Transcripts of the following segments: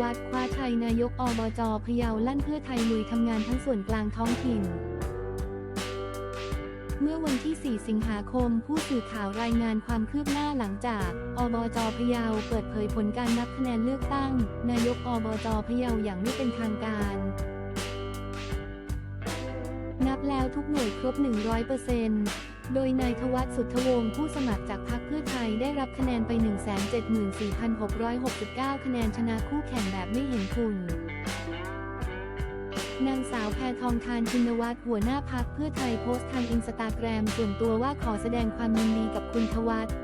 วัฒน์คว้าชัยนายกอบจพะเยาลั่นเพื่อไทยลุยทำงานทั้งส่วนกลางท้องถิ่น เมื่อวันที่ 4 สิงหาคม ผู้สื่อข่าวรายงานความคืบหน้าหลังจาก อบจพะเยาเปิดเผยผลการนับคะแนนเลือกตั้ง นายกอบจพะเยาอย่างไม่เป็นทางการนับแล้วทุกหน่วยครบ 100% โดยนายทวัฒสุทธวงศ์ผู้สมัครจากพรรคเพื่อไทยได้รับคะแนนไป 174,669 คะแนนชนะคู่แข่งแบบไม่เห็นฝุ่นางสาวแพทองทานชินวัตรหัวหน้าพักเพื่อไทยโพสต์ทางอินสตาแกรมส่วนตัวว่าขอแสดงความยินดีกับคุณทวัฒน์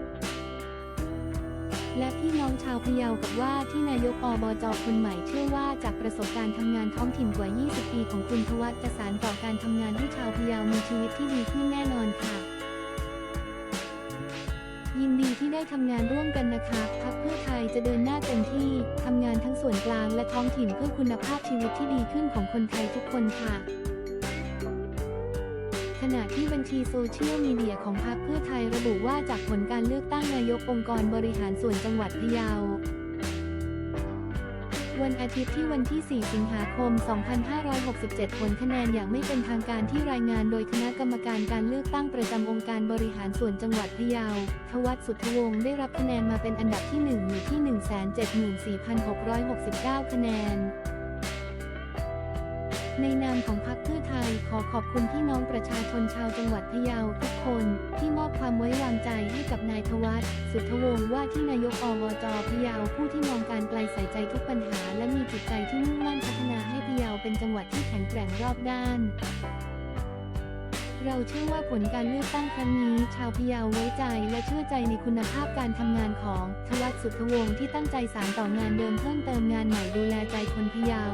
และพี่น้องชาวพะเยากับว่าที่นายกอบจคนใหม่เชื่อว่าจากประสบการณ์ทำงานท้องถิ่นกว่า 20 ปีของคุณทวัฒน์จะสานต่อการทำงานให้ชาวพะเยามีชีวิตที่ดีขึ้นแน่นอนค่ะ ยินดีที่ได้ทำงานร่วมกันนะคะพักเพื่อไทยจะเดินหน้าเต็มที่ทำงานทั้งส่วนกลางและท้องถิ่นเพื่อคุณภาพชีวิตที่ดีขึ้นของคนไทยทุกคนค่ะ ขณะที่บัญชีโซเชียลมีเดียของพรรคเพื่อไทยระบุว่าจากผลการเลือกตั้งนายกองค์กรบริหารส่วนจังหวัดพะเยา วันอาทิตย์ที่วันที่ 4 สิงหาคม 2567 ผลคะแนนอย่างไม่เป็นทางการที่รายงานโดยคณะกรรมการการเลือกตั้งประจำองค์การบริหารส่วนจังหวัดพะเยา ทวัฒสุทธวงศ์ได้รับคะแนนมาเป็นอันดับที่ 1 อยู่ที่ 174,669 คะแนนในนามของพรรคเพื่อไทยขอขอบคุณพี่น้องประชาชนชาวจังหวัดพะเยาทุกคนที่มอบความไว้วางใจให้กับนายทวัฒสุทธวงศ์ว่าที่นายกอบจพะเยาผู้ที่มองการไกลใส่ใจทุกปัญหา จิตใจที่มุ่งมั่นพัฒนาให้พะเยาเป็นจังหวัดที่แข็งแกร่งรอบด้าน เราเชื่อว่าผลการเลือกตั้งครั้งนี้ ชาวพะเยาไว้ใจและเชื่อใจในคุณภาพการทำงานของทวัฒน์สุทธวงศ์ที่ตั้งใจสานต่องานเดิมเพิ่มเติมงานใหม่ดูแลใจคนพะเยา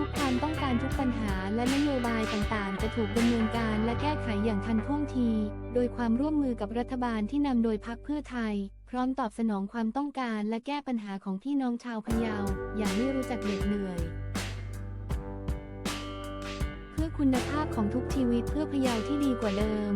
ทุกความต้องการทุกปัญหาและนโยบายต่างๆ จะถูกดำเนินการและแก้ไขอย่างทันท่วงที โดยความร่วมมือกับรัฐบาลที่นำโดยพรรคเพื่อไทย พร้อมตอบสนองความต้องการและแก้ปัญหาของพี่น้องชาวพะเยาอย่างไม่รู้จักเหน็ดเหนื่อย เพื่อคุณภาพของทุกชีวิตเพื่อพะเยาที่ดีกว่าเดิม